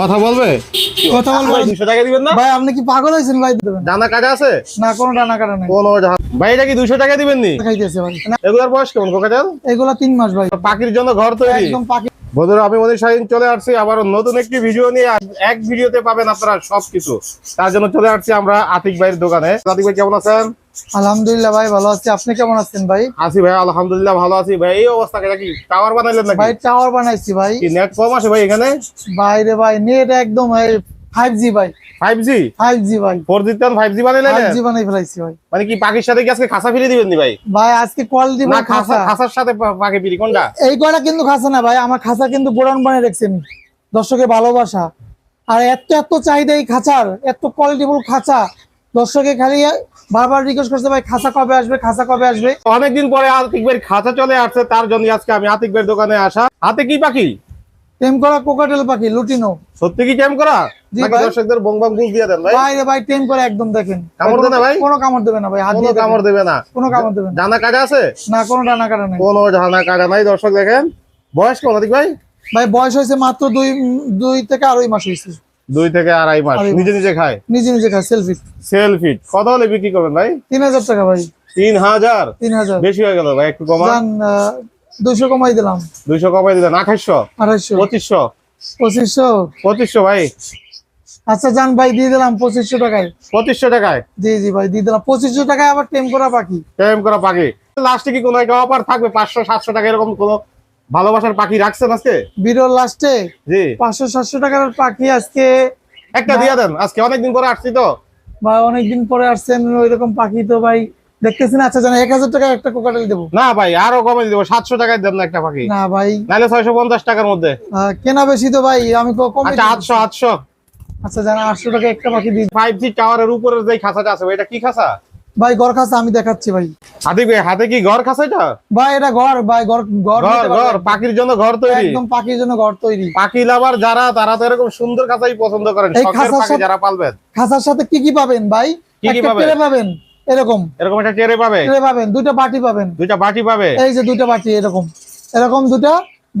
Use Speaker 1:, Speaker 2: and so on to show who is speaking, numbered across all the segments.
Speaker 1: কথা বলবে?
Speaker 2: কথা বলবে।
Speaker 1: ভাই দুশো টাকা দিবেন না?
Speaker 2: ভাই আপনি কি পাগল হয়েছেন? ভাই দিবেন।
Speaker 1: জানা কাটা আছে?
Speaker 2: না কোনো ডানা কাটা নাই।
Speaker 1: কোনো ভাই এটা কি দুশো টাকা দিবেন নি?
Speaker 2: খাইতেছে ভাই। এগুলার
Speaker 1: এগুলোর বয়স কেমন কোকাটেল
Speaker 2: এগুলা তিন মাস ভাই।
Speaker 1: পাখির জন্য ঘর তৈরি।
Speaker 2: একদম পাখি
Speaker 1: বন্ধুরা আমি মনে শাহিন চলে আসছি। আবার নতুন একটি ভিডিও নিয়ে। এক ভিডিওতে পাবেন আপনারা সবকিছু। তার জন্য চলে আসছি আমরা আতিক ভাইয়ের দোকানে। আতিক ভাই কেমন আছেন?
Speaker 2: আলহামদুলিল্লাহ ভাই ভালো আছি। আপনি কেমন আছেন ভাই?
Speaker 1: আছি ভাই আলহামদুলিল্লাহ ভালো আছি। ভাই এই অবস্থা কি? টাওয়ার বানাইলেন নাকি?
Speaker 2: ভাই টাওয়ার বানাইছি ভাই।
Speaker 1: কি নেট কম আছে ভাই এখানে?
Speaker 2: বাইরে ভাই নেট একদম জি ভাই। ভাই।
Speaker 1: ফোর
Speaker 2: বানাই ফেলাইছি ভাই।
Speaker 1: মানে কি পাখির সাথে কি আজকে খাসা ফিরে দিবেন নি ভাই?
Speaker 2: ভাই আজকে কোয়ালিটি
Speaker 1: না খাসা।
Speaker 2: খাসা
Speaker 1: খাসার সাথে পাখি কোনটা?
Speaker 2: এই কয়টা কিন্তু খাসা না ভাই আমার খাসা কিন্তু দর্শকের ভালোবাসা। আর এত এত চাহিদা এই খাঁচার এত কোয়ালিটিফুল খাঁচা। দর্শকে খালি বারবার রিকোয়েস্ট করছে ভাই খাঁচা কবে আসবে খাঁচা কবে আসবে?
Speaker 1: অনেকদিন পরে আতিক ভাইয়ের খাঁচা চলে আসছে তার জন্য আজকে আমি আতিক ভাইয়ের দোকানে আসা। হাতে কি পাখি?
Speaker 2: টেম করা কোকাটেল পাখি লুটিনো
Speaker 1: সত্যি কি ক্যাম্প করা? নাকি দর্শকদের বং বং দিয়ে দেন ভাই?
Speaker 2: বাইরে ভাই টেম করে একদম দেখেন।
Speaker 1: কামড় দেবে ভাই?
Speaker 2: কোনো কামড় দেবে না ভাই হাত দিয়ে
Speaker 1: কামড় দেবে না।
Speaker 2: কোনো কামড় দেবে না।
Speaker 1: আছে?
Speaker 2: কোনো ডানা কাটা নেই।
Speaker 1: কোনো জানা কাজা নাই দর্শক দেখেন। বয়স কেমন ভাই?
Speaker 2: ভাই বয়স হয়েছে মাত্র দুই দুই থেকে আড়াই মাস হয়েছে।
Speaker 1: দুই থেকে আড়াই মাস। নিজে নিজে খায়?
Speaker 2: নিজে নিজে খায় সেলফি
Speaker 1: সেলফি কত হলে বিক্রি করবেন ভাই?
Speaker 2: তিন হাজার টাকা ভাই।
Speaker 1: তিন হাজার?
Speaker 2: তিন হাজার।
Speaker 1: বেশি হয়ে গেল ভাই একটু কমা
Speaker 2: যান দুশো কমাই দিলাম।
Speaker 1: দুইশো কমাই দিলেন আঠাইশশো?
Speaker 2: আড়াইশো
Speaker 1: পঁচিশশো?
Speaker 2: পঁচিশশো?
Speaker 1: পঁচিশশো ভাই?
Speaker 2: আচ্ছা যান ভাই দিয়ে দিলাম পঁচিশশো টাকায়।
Speaker 1: পঁচিশশো টাকায়?
Speaker 2: জি জি ভাই দিয়ে দিলাম। পঁচিশশো টাকায় আবার টেম করা পাখি।
Speaker 1: প্রেম করা পাখি। লাস্টে কি কোনো একটা অফার থাকবে? পাঁচশো সাতশো টাকা এরকম কোনো ভালোবাসার পাখি রাখছেন আজকে?
Speaker 2: ভিডিওর লাস্টে?
Speaker 1: জি।
Speaker 2: পাঁচশো সাতশো টাকার পাখি আজকে
Speaker 1: একটা দিয়ে দেন। আজকে অনেকদিন পরে আসছি তো।
Speaker 2: বা অনেকদিন পরে আসছেন ওইরকম পাখি তো ভাই দেখতেছেন আচ্ছা জানা এক হাজার টাকা একটা কোকাটেল দেবো।
Speaker 1: না ভাই আরও কমে দেবো সাতশো টাকায় দেন না একটা পাখি।
Speaker 2: না ভাই।
Speaker 1: নাহলে ছয়শো পঞ্চাশ টাকার মধ্যে।
Speaker 2: কেনা বেশি তো ভাই আমি
Speaker 1: আচ্ছা। আটশো আটশো।
Speaker 2: আচ্ছা জানা আটশো টাকা একটা পাখি দিই
Speaker 1: ফাইভ জি টাওয়ারের উপরের যে খাঁচাটা আছে এটা কি খাঁচা?
Speaker 2: ভাই ঘর খাসা আমি দেখাচ্ছি ভাই।
Speaker 1: হাতে ভাই হাতে কি ঘর খাঁচা এটা?
Speaker 2: ভাই এটা ঘর ভাই ঘর ঘর
Speaker 1: ঘর। পাখির জন্য ঘর তৈরি।
Speaker 2: একদম পাখির জন্য ঘর তৈরি।
Speaker 1: পাখি লাভার যারা তারা তো এরকম সুন্দর খাঁচাই পছন্দ করেন। শখের পাখি যারা পালবেন।
Speaker 2: খাসার সাথে কি কি পাবেন ভাই?
Speaker 1: কি কি পাবেন?
Speaker 2: ট্রে এরকম।
Speaker 1: এরকম একটা চেয়ারে পাবে
Speaker 2: ট্রে পাবেন দুইটা বাটি পাবেন।
Speaker 1: দুইটা বাটি পাবে?
Speaker 2: এই যে দুইটা বাটি এরকম। এরকম দুটা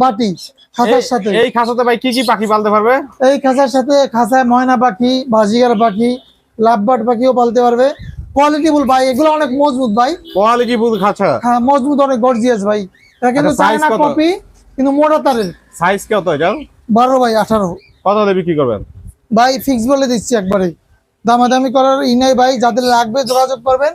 Speaker 2: বাটি খাসার সাথে।
Speaker 1: এই খাঁচাতে ভাই কি কি পাখি পালতে পারবে?
Speaker 2: এই খাঁচার সাথে খাঁচায় ময়না পাখি বাজিগার পাখি লাভবার্ড পাখিও পালতে পারবে। কোয়ালিটিফুল ভাই এগুলো অনেক মজবুত ভাই।
Speaker 1: কোয়ালিটি বুধ খাঁচা।
Speaker 2: হ্যাঁ মজবুত অনেক গর্জিয়াস ভাই। এটা কিন্তু চায়না কপি কিন্তু মোটা তারের।
Speaker 1: সাইজ কত এটা?
Speaker 2: বারো বাই আঠারো।
Speaker 1: কত হলে বিক্রি করবেন?
Speaker 2: ভাই ফিক্স বলে দিচ্ছি একবারে। দামাদামি করার ই নাই ভাই যাদের লাগবে যোগাযোগ করবেন।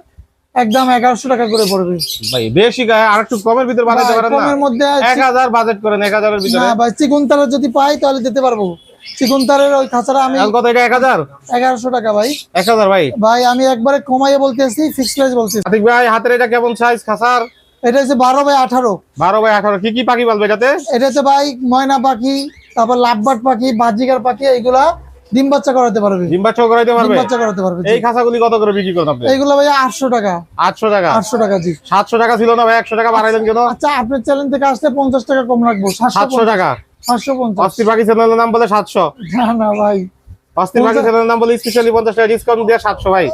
Speaker 2: একদম এগারোশো টাকা করে পড়বে।
Speaker 1: ভাই বেশি গায়ে আর একটু কমের ভিতরে বানাতে পারেন না।
Speaker 2: কমের মধ্যে
Speaker 1: এক হাজার বাজেট করেন এক হাজারের ভিতরে।
Speaker 2: না ভাই চিকুন তারের যদি পাই তাহলে দিতে পারব। চিকুন তারের ওই খাঁচাটা আমি
Speaker 1: কত এটা এক হাজার?
Speaker 2: এগারোশো টাকা ভাই।
Speaker 1: ভাই।
Speaker 2: ভাই আমি একবারে কমাইয়ে বলতেছি ফিক্স প্রাইস বলতেছি।
Speaker 1: আতিক ভাই হাতের এটা কেমন সাইজ খাসার
Speaker 2: এটা হচ্ছে বারো বাই আঠারো।
Speaker 1: বারো বাই আঠারো। কি কি পাখি এটাতে?
Speaker 2: এটা হচ্ছে ভাই ময়না পাখি তারপর লাভবার্ড পাখি বাজিকার পাখি এইগুলা ডিম বাচ্চা করাতে পারবে।
Speaker 1: ডিম বাচ্চাও করাইতে
Speaker 2: ডিম
Speaker 1: পারবে?
Speaker 2: বাচ্চা করাতে পারবে।
Speaker 1: এই খাঁচাগুলি কত করে বিক্রি করেন আপনি?
Speaker 2: এইগুলো ভাই আটশো টাকা।
Speaker 1: আটশো টাকা?
Speaker 2: আটশো টাকা জি।
Speaker 1: সাতশো টাকা ছিল না ভাই একশো টাকা বাড়াইলেন কেন?
Speaker 2: আচ্ছা আপনার চ্যানেল থেকে আসলে পঞ্চাশ টাকা কম রাখব সাতশো
Speaker 1: সাতশো টাকা?
Speaker 2: সাতশো পঞ্চাশ।
Speaker 1: অস্থির পাখি চ্যানেলের নাম বলে সাতশো?
Speaker 2: না না ভাই।
Speaker 1: অস্থির পাখি চ্যানেলের নাম বলে স্পেশালি পঞ্চাশ টাকা ডিসকাউন্ট দিয়ে সাতশো ভাই।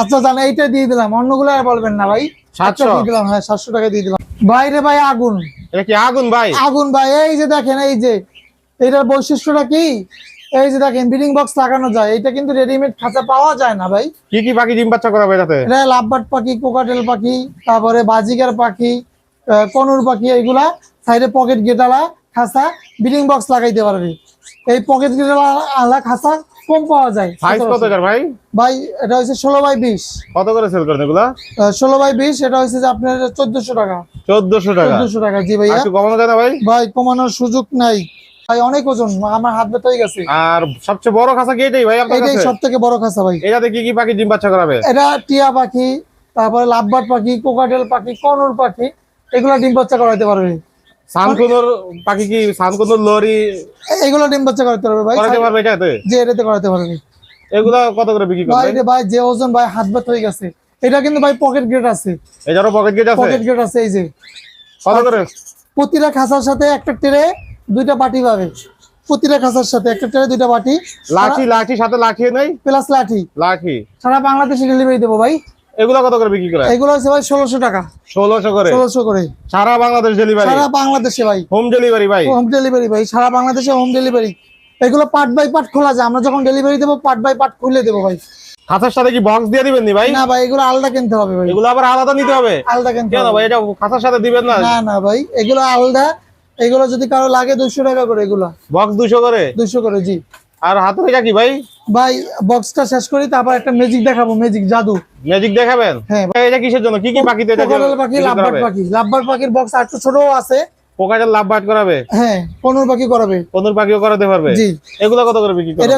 Speaker 2: আচ্ছা জান এইটা দিয়ে দিলাম অন্যগুলো আর বলবেন না ভাই।
Speaker 1: 700
Speaker 2: আচ্ছা, দিয়ে দিলাম হ্যাঁ সাতশো টাকা দিয়ে দিলাম। বাইরে ভাই আগুন।
Speaker 1: এটা কি আগুন ভাই?
Speaker 2: আগুন ভাই এই যে দেখেন এই যে এটার বৈশিষ্ট্যটা কি? এই যে দেখেন ব্রিডিং বক্স লাগানো যায়। এটা কিন্তু রেডিমেড খাঁচা পাওয়া যায় না ভাই।
Speaker 1: কি কি পাখি ডিম বাচ্চা করাবে এটাতে?
Speaker 2: এটা লাভবার্ড পাখি কোকাটেল পাখি তারপরে বাজিকার পাখি কনুর পাখি এইগুলা সাইডে পকেট গেটালা খাঁচা ব্রিডিং বক্স লাগাইতে পারবে। এই পকেট গেটালা আলা খাঁচা কম পাওয়া যায়।
Speaker 1: সাইজ কত এটার ভাই?
Speaker 2: ভাই এটা হচ্ছে ষোলো বাই বিশ।
Speaker 1: কত করে সেল করেন এগুলা?
Speaker 2: ষোলো বাই বিশ এটা হইছে যে আপনার চোদ্দশো টাকা।
Speaker 1: চোদ্দশো টাকা।
Speaker 2: চোদ্দশো টাকা জি ভাইয়া।
Speaker 1: একটু কমানো যায় না ভাই?
Speaker 2: ভাই কমানোর সুযোগ নাই। ভাই অনেক ওজন। আমার হাত ব্যথা হয়ে গেছে।
Speaker 1: আর সবচেয়ে বড় খাঁচা কি এটাই ভাই আপনার
Speaker 2: এটাই
Speaker 1: কাছে?
Speaker 2: সব থেকে বড় খাঁচা ভাই।
Speaker 1: এটাতে কি কি পাখি ডিম বাচ্চা করাবে?
Speaker 2: এটা টিয়া পাখি তারপরে লাভবার্ড পাখি কোকাটেল পাখি কনুর পাখি এগুলা ডিম বাচ্চা করাতে পারবে।
Speaker 1: সানকুনোর পাখি কি সানকুনোর লরি
Speaker 2: এগুলো ডিম বাচ্চা করাতে পারবে ভাই।
Speaker 1: করাতে পারবে এটাতে?
Speaker 2: যে এটাতে করাতে পারবে।
Speaker 1: এগুলা কত করে বিক্রি
Speaker 2: ভাই
Speaker 1: করবে
Speaker 2: রে ভাই যে ওজন ভাই হাত ব্যথা হয়ে গেছে। এটা কিন্তু ভাই পকেট গ্রেড আছে।
Speaker 1: এটারও পকেট গেট আছে?
Speaker 2: পকেট গ্রেড আছে এই যে।
Speaker 1: কত করে?
Speaker 2: প্রতিটা খাঁচার সাথে একটা ট্রে দুইটা বাটি পাবে প্রতিটা খাঁচার সাথে একটা ট্রে দুইটা বাটি।
Speaker 1: লাঠি লাঠি সাথে লাঠি নেই?
Speaker 2: প্লাস লাঠি।
Speaker 1: লাঠি?
Speaker 2: সারা বাংলাদেশে ডেলিভারি দেবো ভাই।
Speaker 1: এগুলা কত করে বিক্রি করে
Speaker 2: এগুলো হচ্ছে ভাই ষোলোশো টাকা।
Speaker 1: ষোলোশো করে?
Speaker 2: ষোলোশো করে।
Speaker 1: সারা বাংলাদেশ ডেলিভারি
Speaker 2: সারা বাংলাদেশে ভাই।
Speaker 1: হোম ডেলিভারি ভাই?
Speaker 2: হোম ডেলিভারি ভাই সারা বাংলাদেশে হোম ডেলিভারি এগুলো পার্ট বাই পার্ট খোলা যায়। আমরা যখন ডেলিভারি দেবো পার্ট বাই পার্ট খুলে দেবো ভাই।
Speaker 1: খাতার সাথে কি বক্স দিয়ে দিবেন নি ভাই?
Speaker 2: না ভাই এগুলো আলাদা কিনতে হবে ভাই।
Speaker 1: এগুলো আবার আলাদা নিতে হবে?
Speaker 2: আলাদা কিনতে
Speaker 1: কেন
Speaker 2: হবে।
Speaker 1: ভাই এটা খাতার সাথে দিবেন না?
Speaker 2: না না ভাই এগুলো আলাদা। এগুলো যদি কারও লাগে দুশো টাকা করে এগুলো।
Speaker 1: বক্স দুশো করে?
Speaker 2: দুশো করে জি।
Speaker 1: আর হাতের এটা কি ভাই?
Speaker 2: ভাই বক্সটা শেষ করি তারপর একটা ম্যাজিক দেখাবো ম্যাজিক জাদু।
Speaker 1: ম্যাজিক দেখাবেন?
Speaker 2: হ্যাঁ।
Speaker 1: এটা কিসের জন্য? কি কি পাখিতে এটা
Speaker 2: পাখি
Speaker 1: বিক্রি
Speaker 2: লাভবার্ড পাখি। লাভবার্ড পাখির বক্স আর ছোটও আছে।
Speaker 1: পোকাটেল লাভ বাট করাবে?
Speaker 2: হ্যাঁ পনেরো পাখি করাবে।
Speaker 1: পনেরো পাখিও করাতে পারবে?
Speaker 2: জি।
Speaker 1: এগুলো কত করে বিক্রি
Speaker 2: এটা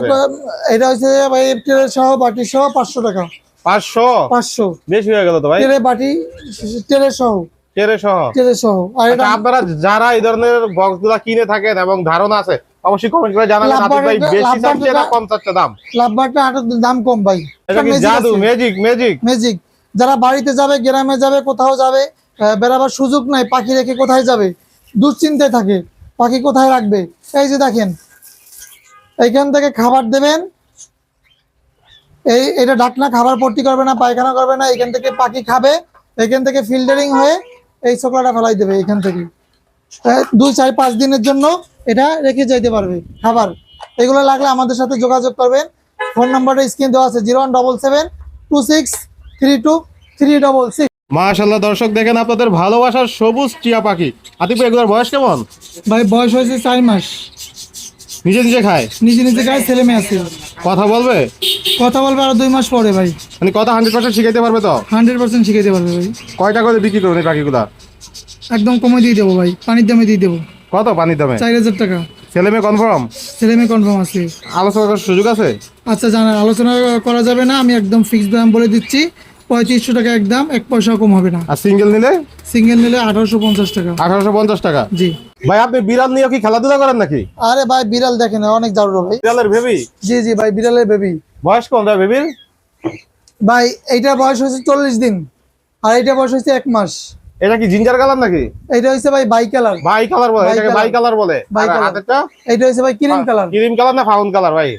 Speaker 2: এটা হচ্ছে ভাই টেরে সহ বাটি সহ পাঁচশো টাকা।
Speaker 1: পাঁচশো?
Speaker 2: পাঁচশো।
Speaker 1: বেশি হয়ে গেল তো ভাই?
Speaker 2: টেরে বাটি টেরে সহ।
Speaker 1: তেরে সহ?
Speaker 2: টেরে সহ। আর এটা
Speaker 1: আচ্ছা, আপনারা যারা এই ধরনের কিনে থাকেন এবং ধারণা আছে অবশ্যই কমেন্ট করে জানাবেন। আতিক ভাই বেশি চাচ্ছে না কম চাচ্ছে দাম?
Speaker 2: লাভবারটা আটার দাম কম ভাই।
Speaker 1: এটা কি জাদু? ম্যাজিক ম্যাজিক
Speaker 2: ম্যাজিক যারা বাড়িতে যাবে গ্রামে যাবে কোথাও যাবে বেড়াবার সুযোগ নাই পাখি রেখে কোথায় যাবে? দুশ্চিন্তায় থাকে। পাখি কোথায় রাখবে? এই যে দেখেন এইখান থেকে খাবার দেবেন। এই এটা ডাকনা খাবার ভর্তি করবে না পায়খানা করবে না এখান থেকে পাখি খাবে এখান থেকে ফিল্টারিং হয়ে এই ছোকলাটা ফেলাই দেবে এখান থেকে। দুই চার পাঁচ দিনের জন্য এটা রেখে যাইতে পারবে খাবার। এগুলো লাগলে আমাদের সাথে যোগাযোগ করবেন। ফোন নাম্বারটা স্ক্রিন দেওয়া আছে zero one double seven two six three two three double six.
Speaker 1: মাশাল্লাহ দর্শক দেখেন আপনাদের ভালোবাসার সবুজ টিয়া পাখি। আতিপুর ভাই এগুলোর বয়স কেমন?
Speaker 2: ভাই বয়স হয়েছে চার মাস।
Speaker 1: নিজে নিজে খায়?
Speaker 2: নিজে নিজে খায় ছেলে মেয়ে আছে।
Speaker 1: কথা বলবে?
Speaker 2: কথা বলবে আরও দুই মাস পরে ভাই।
Speaker 1: মানে কথা হান্ড্রেড পার্সেন্ট শিখাইতে পারবে তো?
Speaker 2: হান্ড্রেড পার্সেন্ট শিখাইতে পারবে ভাই।
Speaker 1: কয়টা করে বিক্রি করবেন এই পাখিগুলা?
Speaker 2: একদম কমে দিয়ে দেবো ভাই পানির দামে দিয়ে দেবো।
Speaker 1: কত পানির দামে?
Speaker 2: চার হাজার টাকা।
Speaker 1: ছেলে মেয়ে কনফার্ম
Speaker 2: ছেলে মেয়ে কনফার্ম আছে।
Speaker 1: আলোচনা করার সুযোগ আছে?
Speaker 2: আচ্ছা জানা আলোচনা করা যাবে না আমি একদম ফিক্সড দাম বলে দিচ্ছি। পঁয়ত্রিশশো টাকা একদম এক পয়সাও কম হবে না।
Speaker 1: আর সিঙ্গেল নিলে?
Speaker 2: সিঙ্গেল নিলে আঠারোশো পঞ্চাশ টাকা।
Speaker 1: আঠারোশো পঞ্চাশ টাকা?
Speaker 2: জি।
Speaker 1: ভাই আপনি বিড়াল নিয়ে কি খেলাধুলা করেন নাকি?
Speaker 2: আরে ভাই বিড়াল দেখেন অনেক দারুণ ভাই।
Speaker 1: বিড়ালের ভেবি
Speaker 2: জি জি ভাই বিড়ালের বেবি
Speaker 1: বয়স কোন ভাই বেবির
Speaker 2: ভাই এইটার বয়স হয়েছে চল্লিশ দিন আর এইটা বয়স হয়েছে এক মাস।
Speaker 1: এটা কি জিঞ্জার কালার নাকি?
Speaker 2: এইটা হচ্ছে ভাই বাই কালার
Speaker 1: বাই কালার বলে এটাকে বাই কালার বলে।
Speaker 2: Color.
Speaker 1: হাতেরটা?
Speaker 2: এইটা হচ্ছে ভাই ক্রিম কালার
Speaker 1: ক্রিম কালার না ফাউন কালার ভাই?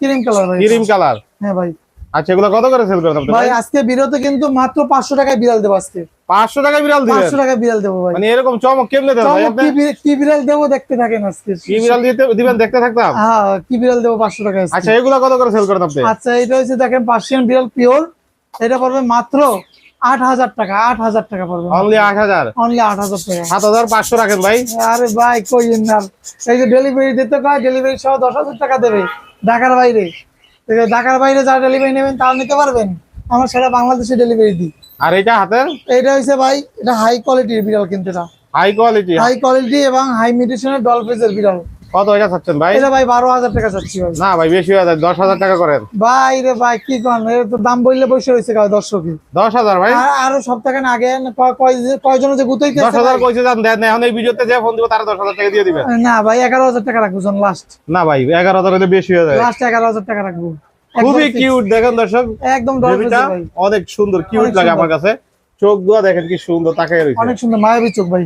Speaker 2: ক্রিম কালার ভাই।
Speaker 1: ক্রিম কালার
Speaker 2: হ্যাঁ ভাই।
Speaker 1: আচ্ছা এগুলো কত করে সেল আপনি
Speaker 2: ভাই আজকে বিরতে কিন্তু মাত্র পাঁচশো টাকায় বিড়াল দেবো আজকে।
Speaker 1: পাঁচশো টাকা বিড়াল দিবেন?
Speaker 2: পাঁচশো টাকায় বিড়াল দেবো ভাই।
Speaker 1: মানে এরকম চমক কেমনে দেন ভাই আপনি?
Speaker 2: কি বিড়াল দেবো দেখতে থাকেন আজকে।
Speaker 1: কি বিড়াল দিতে দিবেন দেখতে থাকতাম?
Speaker 2: হ্যাঁ কি বিড়াল দেবো পাঁচশো টাকায়
Speaker 1: আচ্ছা এগুলো কত করে সেল করেন আপনি
Speaker 2: আচ্ছা এটা হচ্ছে দেখেন পার্সিয়ান বিড়াল পিওর। এটা পড়বে মাত্র আট হাজার টাকা আট হাজার টাকা পড়বে।
Speaker 1: অনলি আট হাজার?
Speaker 2: অনলি আট হাজার টাকা।
Speaker 1: সাত হাজার পাঁচশো রাখেন ভাই।
Speaker 2: আরে ভাই কই না এই যে ডেলিভারি দিতে কয় ডেলিভারি সহ দশ হাজার টাকা দেবে। ঢাকার বাইরে। ঢাকার বাইরে যা ডেলিভারি নেবেন তা নিতে পারবেন। আমরা সেটা বাংলাদেশে ডেলিভারি দিই।
Speaker 1: আর এটা হাতের?
Speaker 2: এটা হচ্ছে ভাই এটা হাই কোয়ালিটির বিড়াল কিন্তু এটা।
Speaker 1: হাই কোয়ালিটি
Speaker 2: হাই কোয়ালিটি এবং হাই মিউটেশনের ডলফিজের বিড়াল।
Speaker 1: কত এটা চাচ্ছেন ভাই?
Speaker 2: এটা ভাই বারো হাজার টাকা চাচ্ছি ভাই।
Speaker 1: না ভাই বেশি হয়ে যায় দশ হাজার টাকা করেন।
Speaker 2: ভাই রে ভাই কি কন এর তো দাম বললে বসে রয়েছে কাউ দর্শকই।
Speaker 1: দশ হাজার ভাই?
Speaker 2: আরও সপ্তাহ আগে কয়জন যে গুতাইতে
Speaker 1: দশ হাজার কইছে যান দেন এখন এই ভিডিওতে যে ফোন দিব তারা দশ হাজার টাকা দিয়ে দিবেন।
Speaker 2: না ভাই এগারো হাজার টাকা রাখব লাস্ট
Speaker 1: না ভাই এগারো হাজার বেশি হয়ে যায়।
Speaker 2: লাস্ট এগারো হাজার টাকা রাখব।
Speaker 1: খুবই কিউট দেখেন দর্শক।
Speaker 2: একদম
Speaker 1: অনেক সুন্দর কিউট লাগে আমার কাছে। চোখগুলা দেখেন কি সুন্দর রয়েছে।
Speaker 2: অনেক সুন্দর মায়াবী চোখ ভাই।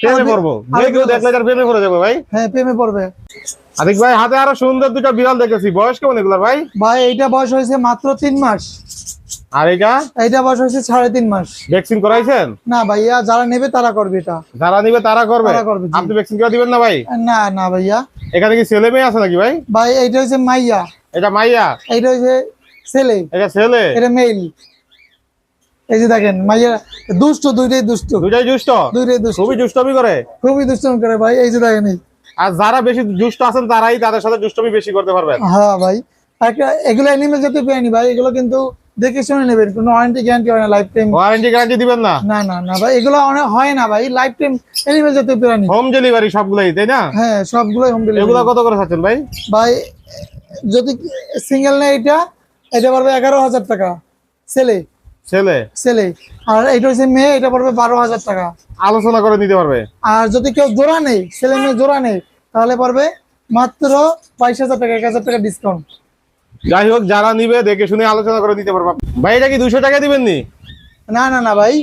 Speaker 1: প্রেমে পড়ব।
Speaker 2: আরও
Speaker 1: যে কেউ দেখলে তার প্রেমে পড়ে যাবে ভাই।
Speaker 2: হ্যাঁ প্রেমে পড়বে।
Speaker 1: আদিক ভাই হাতে আরও সুন্দর দুটো বিড়াল দেখেছি বয়স কেমন ভাই?
Speaker 2: ভাই এইটা বয়স হয়েছে মাত্র তিন মাস।
Speaker 1: আর এটা?
Speaker 2: এইটা বয়স হয়েছে সাড়ে তিন মাস।
Speaker 1: ভ্যাকসিন করাইছেন?
Speaker 2: না ভাইয়া যারা নেবে তারা করবে এটা।
Speaker 1: যারা নিবে তারা করবে। আপনি ভ্যাকসিন করে দিবেন না ভাই?
Speaker 2: না না ভাইয়া।
Speaker 1: এখানে কি ছেলে মেয়ে আছে নাকি ভাই?
Speaker 2: ভাই এইটা হচ্ছে মাইয়া।
Speaker 1: এটা মাইয়া?
Speaker 2: এইটা হচ্ছে ছেলে।
Speaker 1: এটা ছেলে?
Speaker 2: এটা মেইল। এই যে দেখেন মাইয়া দুষ্ট দুইটাই দুষ্ট।
Speaker 1: দুটাই দুষ্ট?
Speaker 2: দুইটাই দুষ্ট।
Speaker 1: খুবই দুষ্টমি করে।
Speaker 2: খুবই দুষ্টম করে ভাই এই যে দেখেন
Speaker 1: আর যারা বেশি দুষ্ট আছেন তারাই তাদের সাথে দুষ্টমি বেশি করতে পারবেন।
Speaker 2: হ্যাঁ ভাই একটা এগুলো অ্যানিমেল জাতীয় প্রাণী ভাই এগুলো কিন্তু দেখে শুনে নেবেন কোনো ওয়ারেন্টি গ্যারান্টি হয় না লাইফ টাইম
Speaker 1: ওয়ারেন্টি গ্যারান্টি দিবেন না?
Speaker 2: না না না ভাই এগুলো অনেক হয় না ভাই লাইফ টাইম অ্যানিমেল জাতীয় প্রাণী
Speaker 1: হোম ডেলিভারি সবগুলাই তাই না?
Speaker 2: হ্যাঁ সবগুলোই হোম ডেলিভারি এগুলো
Speaker 1: কত করে চাচ্ছেন ভাই?
Speaker 2: ভাই যদি সিঙ্গেল নেয় এটা এটা পড়বে এগারো হাজার টাকা। ছেলে।
Speaker 1: ছেলে?
Speaker 2: ছেলে। আর এটা হচ্ছে মেয়ে এটা পড়বে বারো হাজার টাকা।
Speaker 1: আলোচনা করে নিতে পারবে।
Speaker 2: আর যদি কেউ জোড়া নেই ছেলে মেয়ে জোড়া নেই তাহলে পড়বে মাত্র বাইশ হাজার টাকা এক হাজার টাকা ডিসকাউন্ট
Speaker 1: যাই হোক যারা নিবে দেখে শুনে আলোচনা করে পারবে। ভাই এটা কি দুশো টাকা দিবেন নি?
Speaker 2: না না না ভাই।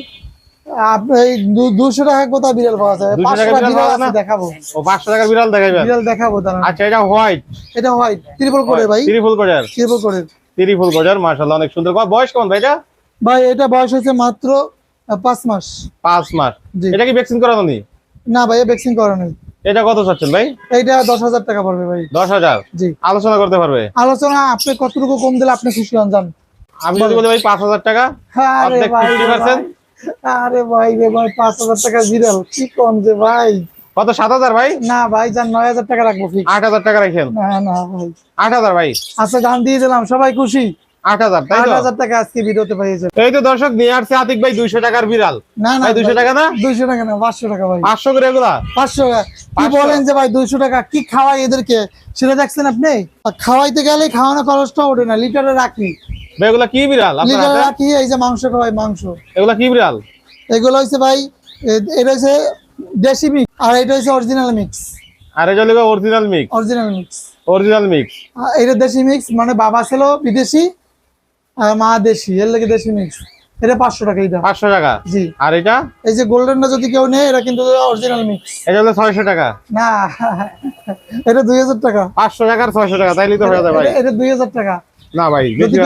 Speaker 2: দুশো টাকা বিড়াল পাওয়া যায়?
Speaker 1: 200
Speaker 2: পাঁচশো
Speaker 1: টাকা
Speaker 2: টাকা
Speaker 1: বিড়াল
Speaker 2: বিড়াল
Speaker 1: পাওয়া
Speaker 2: আছে
Speaker 1: যায় না?
Speaker 2: দেখাবো।
Speaker 1: পাঁচশো টাকার বিড়াল
Speaker 2: বিড়াল দেখাবো
Speaker 1: আচ্ছা এটা হোয়াইট
Speaker 2: এটা হোয়াইট ত্রিপল করে ভাই। ত্রিপল করে
Speaker 1: গজার অনেক সুন্দর। বয়স কেমন ভাই এটা?
Speaker 2: ভাই এটা বয়স হয়েছে মাত্র পাঁচ মাস।
Speaker 1: পাঁচ মাস। এটা কি ভ্যাকসিন করানো নি?
Speaker 2: না ভাই ভ্যাকসিন করানো নেই।
Speaker 1: এটা কত চাচ্ছেন ভাই?
Speaker 2: এইটা দশ হাজার টাকা পড়বে ভাই।
Speaker 1: দশ হাজার?
Speaker 2: জি।
Speaker 1: আলোচনা করতে পারবে?
Speaker 2: আলোচনা আপনি কতটুকু কম দিলে আপনি খুশি হন যান
Speaker 1: আমি যদি বলি ভাই পাঁচ হাজার টাকা
Speaker 2: আরে ভাই রে ভাই। আরে ভাই রে ভাই পাঁচ হাজার টাকা বিড়াল কি কম যে ভাই।
Speaker 1: কত সাত হাজার ভাই?
Speaker 2: না ভাই যান নয় হাজার টাকা রাখব
Speaker 1: আট হাজার টাকা রাখেন।
Speaker 2: না না ভাই।
Speaker 1: আট হাজার ভাই।
Speaker 2: আচ্ছা গান দিয়ে দিলাম সবাই খুশি?
Speaker 1: আট হাজার তাই তো?
Speaker 2: হাজার টাকা আজকে ভিডিওতে পেয়েছে
Speaker 1: এই তো দর্শক নিয়ে আসছে আতিক ভাই দুইশো টাকার বিড়াল।
Speaker 2: না না
Speaker 1: ভাই দুইশো টাকা না?
Speaker 2: দুইশো টাকা না পাঁচশো টাকা ভাই।
Speaker 1: পাঁচশো করে এগুলা?
Speaker 2: কি বলেন যে ভাই দুইশো টাকা কি খাওয়াই এদেরকে? সেটা দেখছেন আপনি? খাওয়াইতে গেলে খাওয়ানো খরচটা ওঠে না লিটারে রাখি।
Speaker 1: ভাই এগুলা কি বিড়াল? আপনার
Speaker 2: লিটারে রাখি এই যে মাংস খাওয়াই মাংস।
Speaker 1: এগুলা কি বিড়াল?
Speaker 2: এগুলো হচ্ছে ভাই এটা হচ্ছে দেশি মিক্স আর এটা হচ্ছে অরিজিনাল মিক্স
Speaker 1: আর এটা হলো original mix
Speaker 2: original mix
Speaker 1: original mix
Speaker 2: এটা দেশি মিক্স মানে বাবা ছিল বিদেশি মা দেশি এর লাগে দেশি মিক্স এটা পাঁচশো টাকা এটা
Speaker 1: পাঁচশো টাকা?
Speaker 2: জি।
Speaker 1: আর এটা?
Speaker 2: এই যে গোল্ডেনটা যদি কেউ নেয় এটা কিন্তু অরিজিনাল মিক্স
Speaker 1: এটা হলো ছয়শো টাকা।
Speaker 2: না এটা টাকা।
Speaker 1: তাইলে তো হয়ে ভাই।
Speaker 2: এটা- টাকা।
Speaker 1: না ভাই বেশি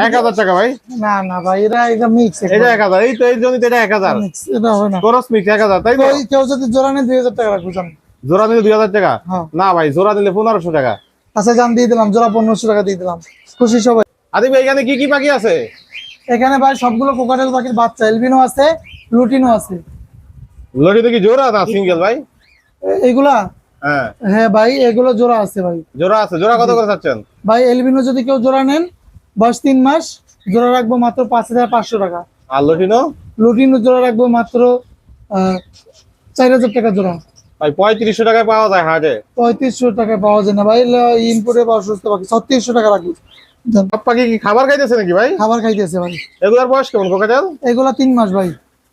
Speaker 1: এক হাজার টাকা ভাই।
Speaker 2: না না ভাই এটা এটা মিক্স
Speaker 1: এটা এক হাজার এই তো এই এটা এক হাজার।
Speaker 2: মিক্স এটা হবে না।
Speaker 1: ক্রস মিক্স এক হাজার তাই তো?
Speaker 2: কেউ যদি জোড়া নেয় দুই হাজার টাকা রাখব জান।
Speaker 1: জোড়া নিলে দুই হাজার টাকা?
Speaker 2: হ্যাঁ।
Speaker 1: না ভাই জোড়া নিলে পনেরোশো টাকা।
Speaker 2: আচ্ছা জান দিয়ে দিলাম জোড়া পনেরোশো টাকা দিয়ে দিলাম। খুশি সবাই।
Speaker 1: আদিব এখানে কি কি পাখি আছে?
Speaker 2: এখানে ভাই সবগুলো কোকাটেল পাখির বাচ্চা এলবিনো আছে রুটিনও আছে।
Speaker 1: লড়িতে কি জোড়া না সিঙ্গেল ভাই?
Speaker 2: এগুলা?
Speaker 1: হ্যাঁ।
Speaker 2: হ্যাঁ ভাই এগুলো জোড়া আছে ভাই।
Speaker 1: জোড়া আছে জোড়া কত করে চাচ্ছেন?
Speaker 2: ভাই এলবিনো যদি কেউ জোড়া নেন বয়স তিন মাস জোড়া রাখব মাত্র পাঁচ হাজার পাঁচশো টাকা।
Speaker 1: আর লটিনো
Speaker 2: লুটিনো জোড়া রাখব মাত্র চার হাজার টাকা জোড়া।
Speaker 1: ভাই পঁয়ত্রিশশো টাকায় পাওয়া যায় হাটে?
Speaker 2: পঁয়ত্রিশশো টাকায় পাওয়া যায় না ভাই ইনপুটে অসুস্থ পাখি ছত্রিশশো টাকা রাখব।
Speaker 1: পাখি কি খাবার খাইতেছে নাকি ভাই?
Speaker 2: খাবার খাইতেছে ভাই।
Speaker 1: এগুলার বয়স কেমন কোকাটেল
Speaker 2: এগুলা তিন মাস ভাই।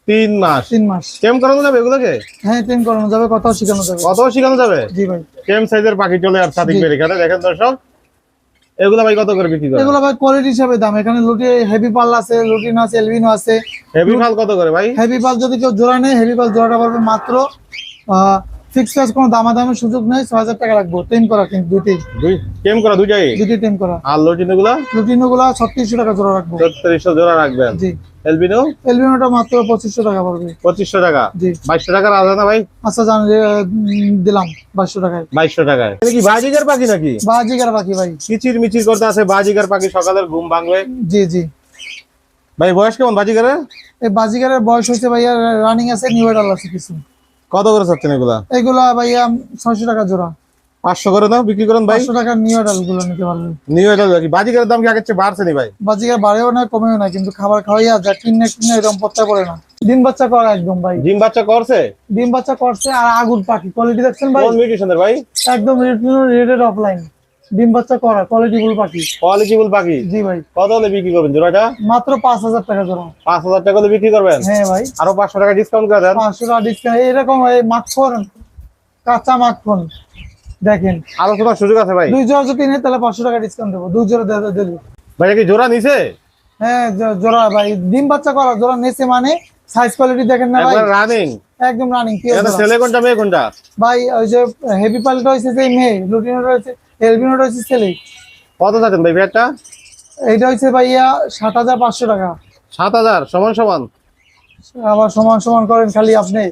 Speaker 1: তিন মাস।
Speaker 2: তিন মাস।
Speaker 1: কেম করানো যাবে এগুলোকে?
Speaker 2: হ্যাঁ করানো যাবে কথাও শেখানো যাবে।
Speaker 1: শেখানো যাবে?
Speaker 2: জি ভাই।
Speaker 1: কেম সাইজের পাখি চলে আর সাদিক
Speaker 2: জি।
Speaker 1: বের এখানে দেখেন দর্শক। এগুলা ভাই কত করে বিক্রি করে
Speaker 2: এগুলো ভাই কোয়ালিটি হিসাবে দাম। এখানে লুটি হেভি পাল আছে লুটিন আছে এলবিনো আছে।
Speaker 1: হেভি কত করে ভাই?
Speaker 2: হেভি পাল যদি কেউ জোড়া নেয় হেভি পাল জোড়াটা পড়বে মাত্র ফিক্স কোনো দামাদামের সুযোগ নেই ছয় হাজার টাকা করা কিন্তু দুটি
Speaker 1: করা
Speaker 2: দুটি করা।
Speaker 1: আর লটিনো গুলা?
Speaker 2: লুটিনো গুলা ছত্রিশশো টাকা জোড়া রাখব।
Speaker 1: ছত্রিশশো জোড়া রাখবেন।
Speaker 2: জি।
Speaker 1: এলবিনো
Speaker 2: এলবিনোটা মাত্র পঁচিশশো টাকা পড়বে।
Speaker 1: পঁচিশশো টাকা?
Speaker 2: জি।
Speaker 1: বাইশশো টাকার আছে না ভাই?
Speaker 2: আচ্ছা জান দিলাম বাইশশো টাকায়।
Speaker 1: বাইশশো টাকায়। এটা কি বাজিকার পাখি নাকি?
Speaker 2: বা জিগার বাকি ভাই।
Speaker 1: কিচির মিচির করতে আছে বাজিকার পাখি সকালের ঘুম ভাঙবে
Speaker 2: জি জি।
Speaker 1: ভাই বয়স কেমন বাজিকারের
Speaker 2: এই বাজিগারের বয়স হয়েছে ভাইয়া রানিং আছে নিউ এডাল আছে কিছু।
Speaker 1: কত করে চাচ্ছেন এগুলা?
Speaker 2: এগুলা ভাইয়া ছয়শো টাকা জোড়া।
Speaker 1: পাঁচশো করে দাও বিক্রি করেন ভাই।
Speaker 2: টাকা নিউ এডালগুলো নিতে পারবেন
Speaker 1: নিউ এটা কি। বাজিকার দাম কি আগের চেয়ে বাড়ছে নি ভাই?
Speaker 2: বাজিকার বাড়েও না কমেও না কিন্তু খাবার খাওয়াইয়া যা কিনে কিনে এরকম পত্তা পড়ে না। ডিম বাচ্চা করা একদম ভাই।
Speaker 1: ডিম বাচ্চা করছে?
Speaker 2: ডিম বাচ্চা করছে আর আগুন পাখি। কোয়ালিটি দেখছেন ভাই?
Speaker 1: কোন মিউটেশনের ভাই?
Speaker 2: একদম রেটেড অফলাইন ডিম বাচ্চা করা কোয়ালিটি ফুল পাখি।
Speaker 1: কোয়ালিটিবল পাখি?
Speaker 2: জি ভাই।
Speaker 1: কত হলে বিক্রি করবেন জোড়াটা?
Speaker 2: মাত্র পাঁচ হাজার টাকা জোড়া।
Speaker 1: পাঁচ হাজার টাকা হলে বিক্রি করবেন?
Speaker 2: হ্যাঁ ভাই।
Speaker 1: আরও পাঁচশো টাকা ডিসকাউন্ট করে দেন।
Speaker 2: পাঁচশো টাকা ডিসকাউন্ট এরকম এই মাখন কাঁচা মাখন। দেখেন।
Speaker 1: আলোচনার সুযোগ আছে ভাই।
Speaker 2: দুই জোড়া যদি তাহলে পাঁচশো টাকা ডিসকাউন্ট দেবো। দুই জোড়া দেবো।
Speaker 1: ভাই কি জোড়া নিছে?
Speaker 2: হ্যাঁ জোড়া ভাই। ডিম বাচ্চা করা জোড়া নেছে মানে সাইজ কোয়ালিটি দেখেন না ভাই।
Speaker 1: রানিং
Speaker 2: একদম রানিং
Speaker 1: এখানে ছেলে কোনটা মেয়ে কোনটা?
Speaker 2: ভাই ওই যে হেভি পালটা হয়েছে যে মেয়ে লুটিনোটা হয়েছে এলবিনোটা হয়েছে ছেলে।
Speaker 1: কত চাচ্ছেন ভাই ব্যাটটা
Speaker 2: এইটা হচ্ছে ভাইয়া সাত হাজার পাঁচশো টাকা।
Speaker 1: সাত হাজার সমান সমান?
Speaker 2: আবার সমান সমান করেন খালি আপনি।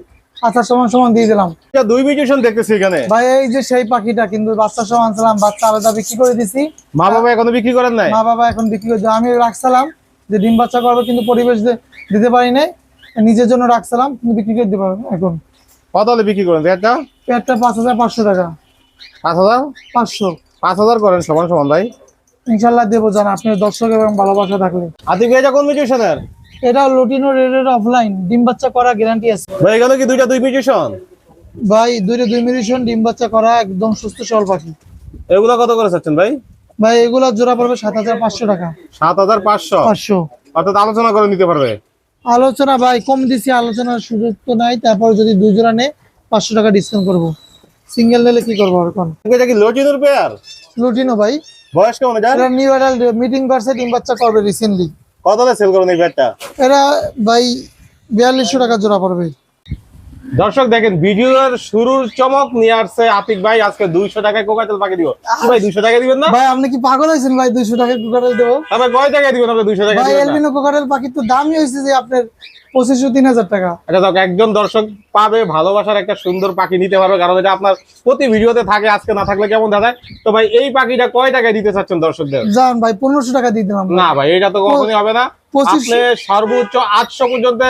Speaker 2: আচ্ছা সমান সমান দিয়ে দিলাম।
Speaker 1: এটা দুই মিউটেশন দেখতেছি এখানে।
Speaker 2: ভাই এই যে সেই পাখিটা কিন্তু বাচ্চা সহ আনছিলাম বাচ্চা আলাদা বিক্রি করে দিছি।
Speaker 1: মা বাবা এখনও বিক্রি করেন নাই?
Speaker 2: মা বাবা এখন বিক্রি করে আমি রাখছিলাম যে ডিম বাচ্চা করবে কিন্তু পরিবেশ দিতে পারি নাই। নিজের জন্য রাখছিলাম কিন্তু বিক্রি করে দিতে পারব এখন।
Speaker 1: কত হলে বিক্রি করেন? ব্যাটটা
Speaker 2: পেয়ারটা পাঁচ হাজার পাঁচশো টাকা।
Speaker 1: পাঁচ হাজার?
Speaker 2: পাঁচশো।
Speaker 1: পাঁচ হাজার করেন সমান সমান ভাই।
Speaker 2: ইনশাল্লাহ দেবো জান আপনার দর্শক এবং ভালোবাসা থাকলে।
Speaker 1: আতিক ভাই এটা কোন মিউটেশনের
Speaker 2: এটা লুটিনো রেডের অফলাইন ডিম বাচ্চা করা গ্যারান্টি আছে।
Speaker 1: কি দুইটা দুই
Speaker 2: ভাই দুইটা দুই ডিম বাচ্চা করা একদম সুস্থ সবল পাখি।
Speaker 1: এগুলা কত করে চাচ্ছেন ভাই?
Speaker 2: ভাই এগুলা জোড়া পড়বে সাত হাজার পাঁচশো টাকা।
Speaker 1: সাত হাজার পাঁচশো?
Speaker 2: পাঁচশো।
Speaker 1: অর্থাৎ আলোচনা করে নিতে পারবে?
Speaker 2: আলোচনা ভাই কম দিছি আলোচনার সুযোগ তো নাই তারপর যদি দুই জোড়া পাঁচশো টাকা ডিসকাউন্ট করব। সিঙ্গেল নেলে কি করব আর কোন
Speaker 1: এটা কি লটিনুর পেয়ার
Speaker 2: লুটিনো ভাই।
Speaker 1: বয়স কেমন এটা
Speaker 2: এরা নিউ অ্যাডাল্ট মিটিং করছে ডিম বাচ্চা করবে রিসেন্টলি
Speaker 1: কত সেল করুন এই ব্যাটটা
Speaker 2: এরা ভাই বিয়াল্লিশশো টাকা জোড়া পড়বে।
Speaker 1: দর্শক দেখেন ভিডিওর শুরুর চমক নিয়ে আসছে আতিক ভাই। আজকে দুইশো টাকায় কোকাটেল পাখি দিব। ভাই দুইশো টাকা দিবেন না?
Speaker 2: ভাই আপনি কি পাগল হয়েছেন ভাই? দুইশো টাকা কোকারেল দেবো?
Speaker 1: তবে কয় টাকায় দিবেন আপনি দুইশো টাকা
Speaker 2: ভাই এলবিনো কোকারেল পাখির তো দামই হয়েছে যে আপনার পঁচিশশো তিন হাজার টাকা।
Speaker 1: আচ্ছা দেখ একজন দর্শক পাবে ভালোবাসার একটা সুন্দর পাখি নিতে পারবে কারণ এটা আপনার প্রতি ভিডিওতে থাকে আজকে না থাকলে কেমন দাদায় তো ভাই এই পাখিটা কয় টাকায় দিতে চাচ্ছেন দর্শকদের?
Speaker 2: যান ভাই পনেরোশো টাকা দিয়ে দিলাম।
Speaker 1: না ভাই এটা তো কখনই হবে না। সর্বোচ্চ আটশো পর্যন্ত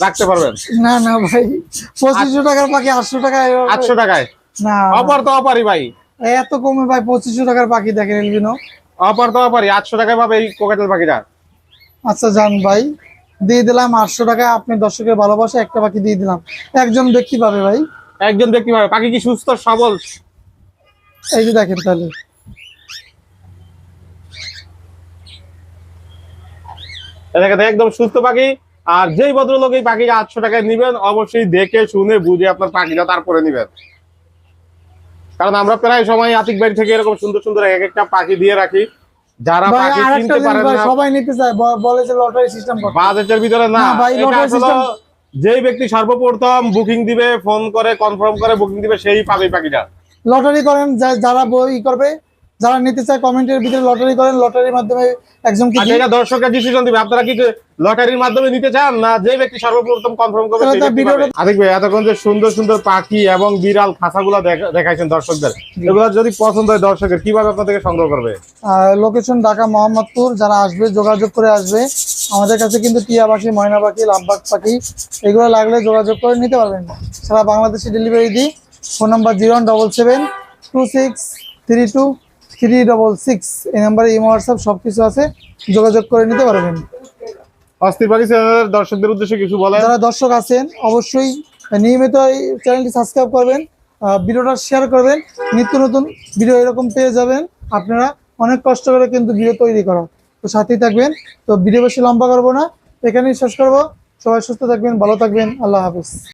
Speaker 1: রাখতে পারবেন।
Speaker 2: না না ভাই পঁচিশশো টাকার পাখি আটশো টাকা এভাবে-
Speaker 1: আটশো টাকায়?
Speaker 2: না
Speaker 1: অপার তো ভাই।
Speaker 2: এত কমে ভাই পঁচিশশো টাকার পাখি দেখেন এলবিনো।
Speaker 1: অপার তো আটশো টাকায় পাবে এই কোকাটেল পাখিটা।
Speaker 2: আচ্ছা যান ভাই দিয়ে দিলাম আটশো টাকা আপনি দর্শকের ভালোবাসা একটা পাখি দিয়ে দিলাম। একজন ব্যক্তি পাবে ভাই।
Speaker 1: একজন ব্যক্তি পাবে। পাখি কি সুস্থ সবল?
Speaker 2: এই যে দেখেন তাহলে।
Speaker 1: দেখে একদম সুস্থ পাখি। আর যেই ভদ্রলোক এই পাখিটা আটশো টাকায় নিবেন অবশ্যই দেখে শুনে বুঝে আপনার পাখিটা তারপরে নিবেন। কারণ আমরা প্রায় সময় আতিক বাড়ি থেকে এরকম সুন্দর সুন্দর এক একটা পাখি দিয়ে রাখি। যারা পাখি কিনতে
Speaker 2: জিনিস
Speaker 1: পারেন
Speaker 2: ভাই,
Speaker 1: না।
Speaker 2: সবাই নিতে চায় বলে যে লটারি সিস্টেম করতে।
Speaker 1: বাজেটের ভিতরে না।
Speaker 2: না ভাই,
Speaker 1: এটা
Speaker 2: lottery
Speaker 1: যেই ব্যক্তি সর্বপ্রথম বুকিং দিবে ফোন করে কনফার্ম করে বুকিং দিবে সেই পাবে পাখিটা।
Speaker 2: লটারি করেন যারা বই করবে যারা নিতে চায় কমেন্টের ভিতরে লটারি করেন লটারির মাধ্যমে একজনকে
Speaker 1: আচ্ছা
Speaker 2: দিয়ে-
Speaker 1: এটা দর্শকরা ডিসিশন দিবে আপনারা কি লটারির মাধ্যমে নিতে চান না যে ব্যক্তি সর্বপ্রথম কনফার্ম করবে পাবে। ভাই এতক্ষণ যে সুন্দর সুন্দর পাখি এবং বিড়াল খাঁচাগুলো দেখা- দেখাইছেন দর্শকদের এগুলো যদি পছন্দ হয় দর্শকের কীভাবে আপনার থেকে সংগ্রহ করবে?
Speaker 2: লোকেশন ঢাকা মোহাম্মদপুর যারা আসবে যোগাযোগ করে আসবে। আমাদের কাছে কিন্তু টিয়া পাখি ময়না পাখি লাভবাগ পাখি এগুলো লাগলে যোগাযোগ করে নিতে পারবেন। সারা বাংলাদেশে ডেলিভারি দিই phone number zero one double seven two six three two three double six এই নাম্বারে ইমো হোয়াটসঅ্যাপ সব কিছু আছে যোগাযোগ করে নিতে পারবেন।
Speaker 1: অস্থির দর্শকদের উদ্দেশ্যে কিছু বলেন।
Speaker 2: যারা দর্শক আছেন অবশ্যই নিয়মিত এই চ্যানেলটি সাবস্ক্রাইব করবেন ভিডিওটা শেয়ার করবেন নিত্য নতুন ভিডিও এরকম পেয়ে যাবেন আপনারা অনেক কষ্ট করে কিন্তু ভিডিও তৈরি করা তো সাথেই থাকবেন তো ভিডিও বেশি লম্বা করব না এখানেই শেষ করব সবাই সুস্থ থাকবেন ভালো থাকবেন আল্লাহ হাফিজ।